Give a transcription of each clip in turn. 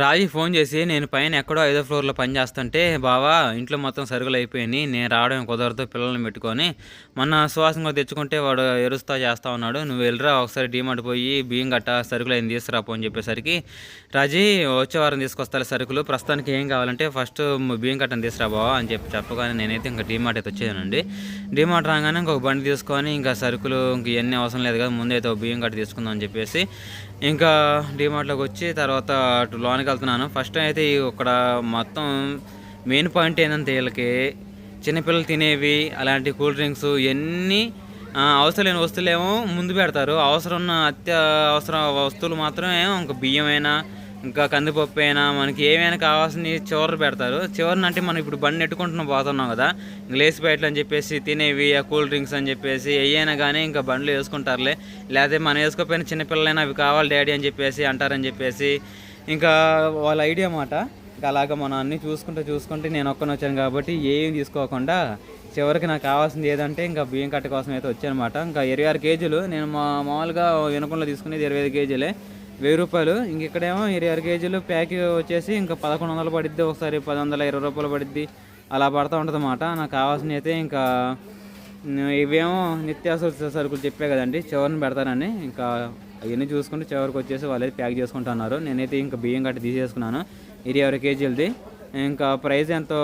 రాజీ phone చేసి నేను పైన ఎక్కడో ఐదో ఫ్లోర్లో పని చేస్తుంటే బావా ఇంట్లో మొత్తం సరుకులు అయిపోయినాయి. నేను రావడం కుదరదు పిల్లల్ని పెట్టుకొని. మొన్న సువాసంగా తెచ్చుకుంటే వాడు ఎరుస్తా చేస్తా ఉన్నాడు. నువ్వు వెళ్ళరా ఒకసారి డీమార్ట్ పోయి బియ్యం గట్ట సరుకులు అయిన తీసుకురా అని చెప్పేసరికి రాజీ వచ్చే వారం తీసుకొస్తారు సరుకులు. ప్రస్తుతానికి ఏం కావాలంటే ఫస్ట్ బియ్యం కట్టని తీసుకురా బావా అని చెప్పి చెప్పగానే నేనైతే ఇంకా డీమార్ట్ అయితే వచ్చేదానండి డీమార్ట్ రాగానే ఇంకొక బండి తీసుకొని ఇంకా సరుకులు ఇంక ఇవన్నీ అవసరం లేదు కదా ముందైతే ఒక బియ్యం గట్ట తీసుకుందాం అని చెప్పేసి ఇంకా డిమార్ట్లోకి వచ్చి తర్వాత అటు లోనికి వెళ్తున్నాను. ఫస్ట్ అయితే ఇక్కడ మొత్తం మెయిన్ పాయింట్ ఏంటంటే వీళ్ళకి చిన్నపిల్లలు తినేవి అలాంటి కూల్ డ్రింక్స్ ఇవన్నీ అవసరం లేని వస్తువులేమో ముందు పెడతారు. అవసరం ఉన్న అత్య అవసరం వస్తువులు మాత్రమే ఇంకా బియ్యమైనా ఇంకా కందిపప్పు అయినా మనకి ఏమైనా కావాల్సిన చివరి పెడతారు. చివరిని అంటే మనం ఇప్పుడు బండి నెట్టుకుంటున్నాం పోతున్నాం కదా ఇంక లేసి బయటలు అని చెప్పేసి తినేవి ఆ కూల్ డ్రింక్స్ అని చెప్పేసి ఏయైనా కానీ ఇంకా బండ్లు వేసుకుంటారులే. లేకపోతే మనం వేసుకోకపోయిన చిన్నపిల్లలైనా అవి కావాలి డాడీ అని చెప్పేసి అంటారని చెప్పేసి ఇంకా వాళ్ళ ఐడియా మాట. ఇంకా అలాగ మనం అన్నీ చూసుకుంటూ చూసుకుంటే నేను ఒక్కని వచ్చాను కాబట్టి ఏం తీసుకోకుండా చివరికి నాకు కావాల్సింది ఏదంటే ఇంకా బియ్యం కట్ట కోసం అయితే వచ్చానమాట. ఇంకా ఇరవై ఆరు కేజీలు నేను మా మామూలుగా వినకుండా తీసుకునేది ఇరవై ఐదు కేజీలే. వెయ్యి రూపాయలు. ఇంక ఇక్కడేమో ఇరవై ఆరు కేజీలు ప్యాక్ వచ్చేసి ఇంకా పదకొండు వందలు పడిద్ది ఒకసారి పది వందల ఇరవై రూపాయలు పడిద్ది. అలా పడుతూ ఉంటుంది అన్నమాట నాకు కావాల్సినవి అయితే ఇంకా ఇవేమో నిత్యావసర సరుకులు చెప్పే కదండి చివరిని పెడతానని. ఇంకా అవన్నీ చూసుకుంటే చివరికి వచ్చేసి వాళ్ళు అయితే ప్యాక్ చేసుకుంటున్నారు. నేనైతే ఇంకా బియ్యం గట్టి తీసేసుకున్నాను ఇరవై ఆరు కేజీలది. ఇంకా ప్రైస్ ఎంతో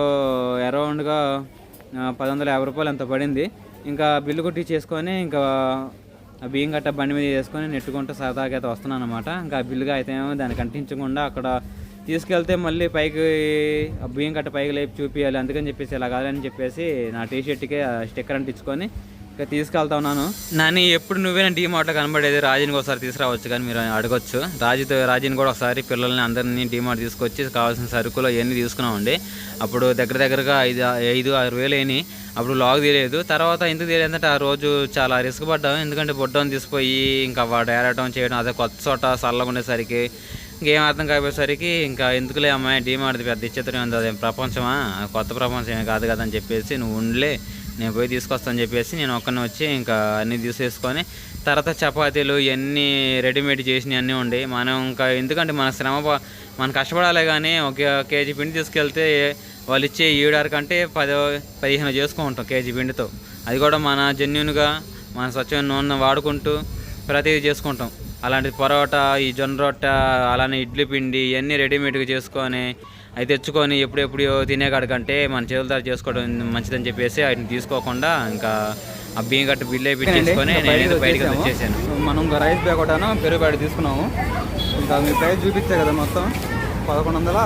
అరౌండ్గా పది వందల యాభై రూపాయలు ఎంత పడింది. ఇంకా బిల్లు కొట్టి చేసుకొని ఇంకా ఆ బియ్యం గట్ట బండి మీద వేసుకొని నెట్టుకుంటూ సరదాగా అయితే వస్తున్నాను అనమాట ఇంకా బిల్లుగా అయితే ఏమో దాన్ని కంటించకుండా అక్కడ తీసుకెళ్తే మళ్ళీ పైకి ఆ బియ్యం కట్ట పైకి లేపి చూపించాలి అందుకని చెప్పేసి ఇలా కాదని చెప్పేసి నా టీ షర్ట్కి స్టిక్కర్ అంటించుకొని ఇంకా తీసుకెళ్తా ఉన్నాను. నాని ఎప్పుడు నువ్వే నా డీమార్ట్లో కనబడేది? రాజుని ఒకసారి తీసుకురావచ్చు కానీ మీరు అడగొచ్చు. రాజుతో రాజుని కూడా ఒకసారి పిల్లల్ని అందరినీ డీమార్ట్ తీసుకొచ్చి కావాల్సిన సరుకులు అవన్నీ తీసుకున్నామండి. అప్పుడు దగ్గర దగ్గరగా ఐదు ఐదు ఆరు వేలు అయినాయి. అప్పుడు లాగ్ తీయలేదు. తర్వాత ఎందుకు తీయలేదంటే ఆ రోజు చాలా రిస్క్ పడ్డాం. ఎందుకంటే బొడ్డని తీసిపోయి ఇంకా వాడు ఏరటం చేయడం అదే కొత్త చోట చల్లగా ఉండేసరికి ఇంకేం అర్థం కాకపోయేసరికి ఇంకా ఎందుకులే అమ్మాయి డీమార్ట్ పెద్ద ఇచ్చేతనే ఉంది. అదే ప్రపంచమా? కొత్త ప్రపంచం ఏం కాదు కదా అని చెప్పేసి నువ్వు ఉండలే. నేను పోయి తీసుకొస్తాను చెప్పేసి నేను ఒక్కనే వచ్చి ఇంకా అన్నీ తీసేసుకొని తర్వాత చపాతీలు ఇవన్నీ రెడీమేడ్ చేసినవి అన్నీ ఉండి మనం ఇంకా ఎందుకంటే మన శ్రమ మనం కష్టపడాలి కానీ ఒక కేజీ పిండి తీసుకెళ్తే వాళ్ళు ఇచ్చే ఈడారు కంటే పదో పదిహేను చేసుకుంటాం కేజీ పిండితో. అది కూడా మన జెన్యున్గా మన స్వచ్ఛమైన నూనె వాడుకుంటూ ప్రతిదీ చేసుకుంటాం. అలాంటి పొరోటా ఈ జొన్న రొట్ట అలానే ఇడ్లీ పిండి ఇవన్నీ రెడీమేడ్గా చేసుకొని అవి తెచ్చుకొని ఎప్పుడెప్పుడు తినేకాడికంటే మన చేతులతో చేసుకోవడం మంచిదని చెప్పేసి వాటిని తీసుకోకుండా ఇంకా ఆ బియ్యం గట్ట బిల్లే పెట్టేసుకొని నేను బయటకు వచ్చేసాను. మనం ఇంకా రైస్ బ్యాగ్ ఒకటాను పెరుగు బ్యాగ్ తీసుకున్నాము. ఇంకా మీ ప్రైస్ చూపించే కదా మొత్తం. పదకొండు వందల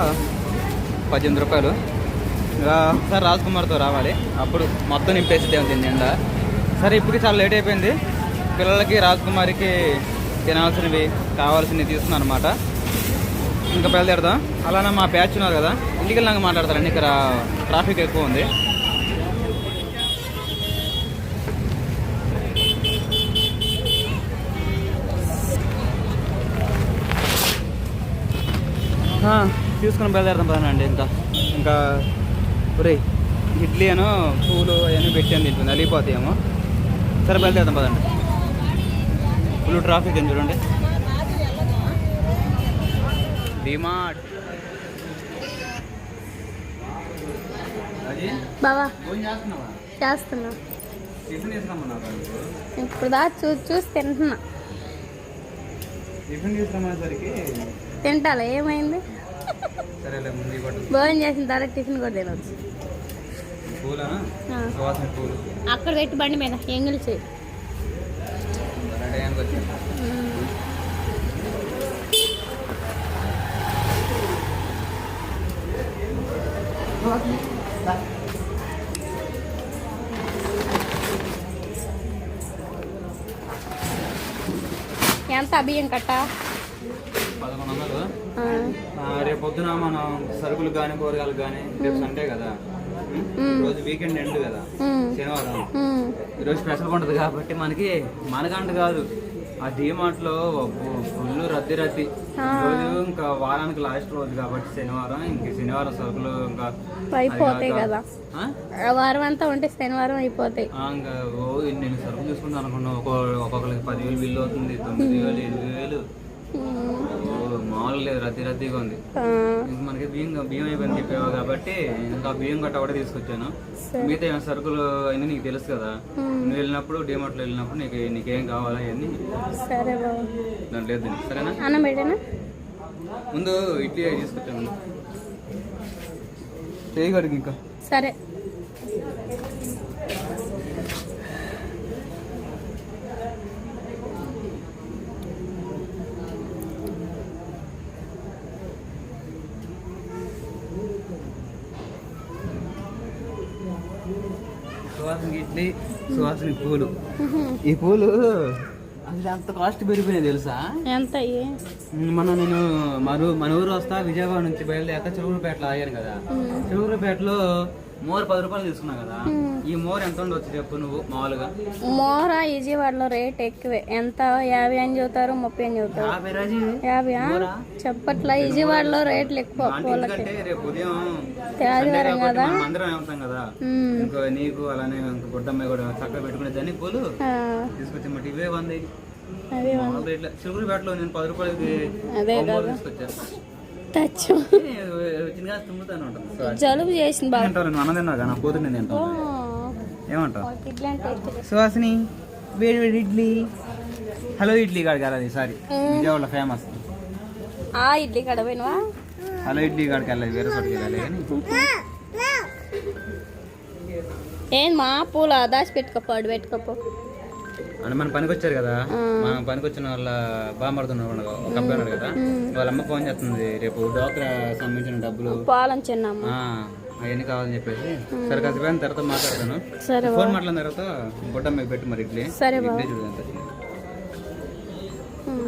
పద్దెనిమిది రూపాయలు. సార్ రాజ్ కుమార్తో రావాలి. అప్పుడు మొత్తం నింపేసి దేవుని నిండా సరే ఇప్పటికి చాలా లేట్ అయిపోయింది. పిల్లలకి రాజ్ కుమార్కి తినాల్సినవి కావాల్సినవి తీసుకున్నాను అనమాట ఇంకా బయలుదేరదాం? అలానే మా బ్యాచ్ ఉన్నారు కదా ఇంటికి వెళ్ళాక మాట్లాడతారండి ఇక్కడ ట్రాఫిక్ ఎక్కువ ఉంది. తీసుకుని బయలుదేరదాం పదనండి ఇంకా. ఇంకా ఒరే ఇడ్లీ అను పూలు అవన్నీ పెట్టాను తింటుంది అలిగిపోతాయేమో సరే బయలుదేరదాం పదండి. ఫుల్ ట్రాఫిక్ అని చూడండి. డిమార్ట్ బావా. చేస్తున్నా. ఇప్పుడు దా చూసి చూసి తింటున్నా. తింటాలా ఏమైంది? సరేలే ముందు ఇవ్వటం భోజనం చేసిన తర్వాత టిఫిన్ కూడా తినవచ్చు అక్కడ పెట్టి బండి మీద ఎంగిల్ చేయి టయానికి వచ్చాను ఎంత బియ్యం కట్ట? పదకొండు వందలు రేపు పొద్దున మనం సరుకులు కానీ కూరగాయలు కానీ రేపు సండే కదా? రోజు వీకెండ్ ఎండ్ కదా? శనివారం. ఈరోజు స్పెషల్ ఉంటుంది కాబట్టి మనకి మనకంట కాదు. ఆ డిమార్ట్లో ఫుల్ రద్దీ రద్దీ. రోజు ఇంకా వారానికి లాస్ట్ రోజు కాబట్టి శనివారం ఇంక శనివారం సరుకులు ఇంకా అయిపోతాయి కదా. వారం అంతా ఉంటే శనివారం అయిపోతాయి. ఇంకా ఓ నేను సరుకులు తీసుకుంటాను అనుకున్నా. ఒక్కో ఒక్కొక్కరికి పదివేలు బిల్లు అవుతుంది తొమ్మిది వేలు ఎనిమిది వేలు. ఉమ్. ఓ, మామూలు లేదు రద్దీ రద్దీగా ఉంది. మనకి బియ్యం బియ్యం అయిపోయింది చెప్పావు కాబట్టి ఇంకా బియ్యం గట్ట కూడా తీసుకొచ్చాను. మిగతా ఏమైనా సరుకులు అన్నీ నీకు తెలుసు కదా. నువ్వు వెళ్ళినప్పుడు డిమార్ట్లో వెళ్ళినప్పుడు నీకు నీకేం కావాలా అవన్నీ సరే దాంట్లో లేదు. సరేనా? ముందు ఇడ్లీ అవి తీసుకొచ్చాను చేయగడుగు ఇంకా. సరే. సువాసన ఇడ్లీ సువాసన పూలు. ఈ పూలు అసలు ఎంత కాస్ట్ పెరిగిపోయినాయి తెలుసా ఎంత మన నేను మరు మన ఊరు వస్తా విజయవాడ నుంచి బయలుదేరాక చిలుగురుపేటలో ఆగాను కదా ఉమ్. మోర్ పది రూపాయలు తీసుకున్నా కదా ఉమ్. ఈ మోర్ ఎంత ఉండొచ్చు చెప్పు నువ్వు మామూలుగా? మోర విజయవాడలో రేట్ ఎక్కువే. ఎంత? యాభై అని చెబుతారు ముప్పై అని చెబుతారు. యాభై రాజీ? చెప్పట్లా విజయవాడలో రేట్లు ఎక్కువ పూలకి రేపు ఉదయం ఆదివారం కదా? మనం అందరం కదా? ఉమ్. ఇంకో నీకు అలానే ఇంకో గుడ్డమ్మాయి కూడా చక్కగా పెట్టుకునే దాన్ని పూలు తీసుకొచ్చి మట్టి ఇవే వంది. మామూలు రేట్ల. చిలుగురుపేటలో నేను పది రూపాయలకి అదే బొమ్మలు కదా. తీసుకొచ్చాను. సో జలుబు చేసింది నువ్వు అన్న తిన్నావు కదా నా కూతురు నేను తింటాను ఏమంటావు? వాళ్ళకి ఇడ్లీ అంటే ఇష్టం. సుహాసిని వేడి వేడి ఇడ్లీ. హలో ఇడ్లీ కాదు కదా సారీ. విజయవాడలో ఫేమస్ ఆ ఇడ్లీ కడపోయినవా హలో ఇడ్లీ కాడికి వెళ్ళాలి వేరే చోటుకి వెళ్ళాలి ఏం మా పూల దాచి పెట్టుకోపోడు పెట్టుకోపో. అంటే మన పనికి వచ్చారు కదా. మన పనికి వచ్చిన వాళ్ళ బామడుతున్నారు ఒక అబ్బాయి ఉన్నాడు కదా. వాళ్ళ అమ్మ ఫోన్ చేస్తుంది రేపు డోక్రా సంబంధించిన డబ్బులు పాలం చిన్నమ్మ. ఆ, అవన్నీ కావాలని చెప్పేసి. సరే కాసేపు అయిన తర్వాత మాట్లాడతాను. ఫోన్ మాట్లాడిన తర్వాత బుట్ట మీద పెట్టు మరి ఇడ్లీ. ఇడ్లీ చూడు ఎంత వచ్చిందో. ఉమ్,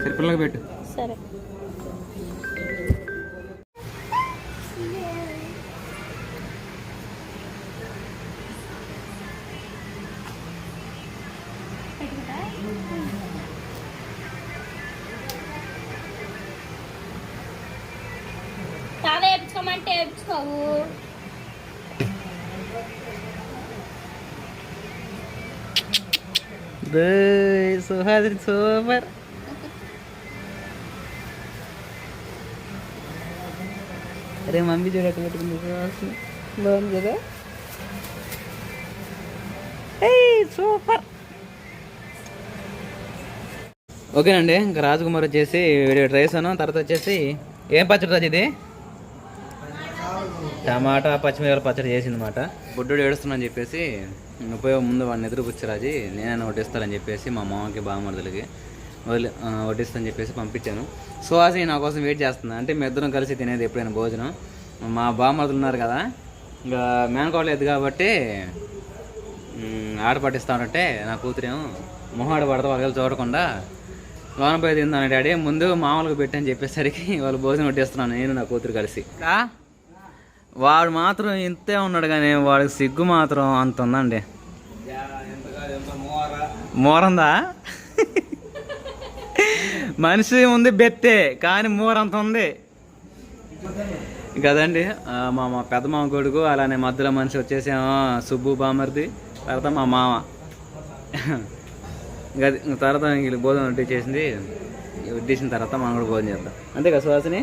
సరే పిల్లలకి పెట్టు. సరే. చాలా వేపించుకోమంటే వేపించుకోవు సుహాసిని సూపర్. అరే మమ్మీ చూడక పెట్టుకుంది సుహాసిని. బాగుంది కదా? సూపర్. ఓకేనండి ఇంకా రాజకుమార్ వచ్చేసి రైస్ తర్వాత వచ్చేసి ఏం పచ్చడి రాజు ఇది? టమాటా పచ్చిమిరపకాయల పచ్చడి చేసిందన్నమాట. బుడ్డు ఏడుస్తున్నాను చెప్పేసి ఉపయోగం ముందు వాడిని ఎదురు రాజీ నేనైనా వడ్డిస్తానని చెప్పేసి మా మామకి బామర్దులకి వదిలి వడ్డిస్తానని చెప్పేసి పంపించాను. సుహాసి నా కోసం వెయిట్ చేస్తున్నా. అంటే మీ ఇద్దరం కలిసి తినేది ఎప్పుడైనా భోజనం. మా బామర్దులు ఉన్నారు కదా ఇంకా మేనకోడలు కాబట్టి మ్, ఆట పట్టిస్తానంటే నా కూతురేమో మొహాడు పడతా ఒకవేళ చూడకుండా లోన పోయి తిందాను డాడీ. ముందు మామూలుగా పెట్టని చెప్పేసరికి వాళ్ళు భోజనం వడ్డిస్తున్నాను నేను నా కూతురు కలిసి? వాడు మాత్రం ఇంతే ఉన్నాడు కానీ వాడికి సిగ్గు మాత్రం అంత ఉందండి. మోరందా? మనిషి ఉంది బెత్తే కానీ మోరంత ఉంది. కదండి మా మా పెద్ద మామ కొడుకు అలానే మధ్యలో మనిషి వచ్చేసేమో సుబ్బు బామర్ది తర్వాత మా మామ. ఇంకా తర్వాత వీళ్ళు భోజనం వడ్డీ చేసింది. వడ్డీసిన తర్వాత మనం కూడా భోజనం చేద్దాం. అంతే కదా సుహాసిని?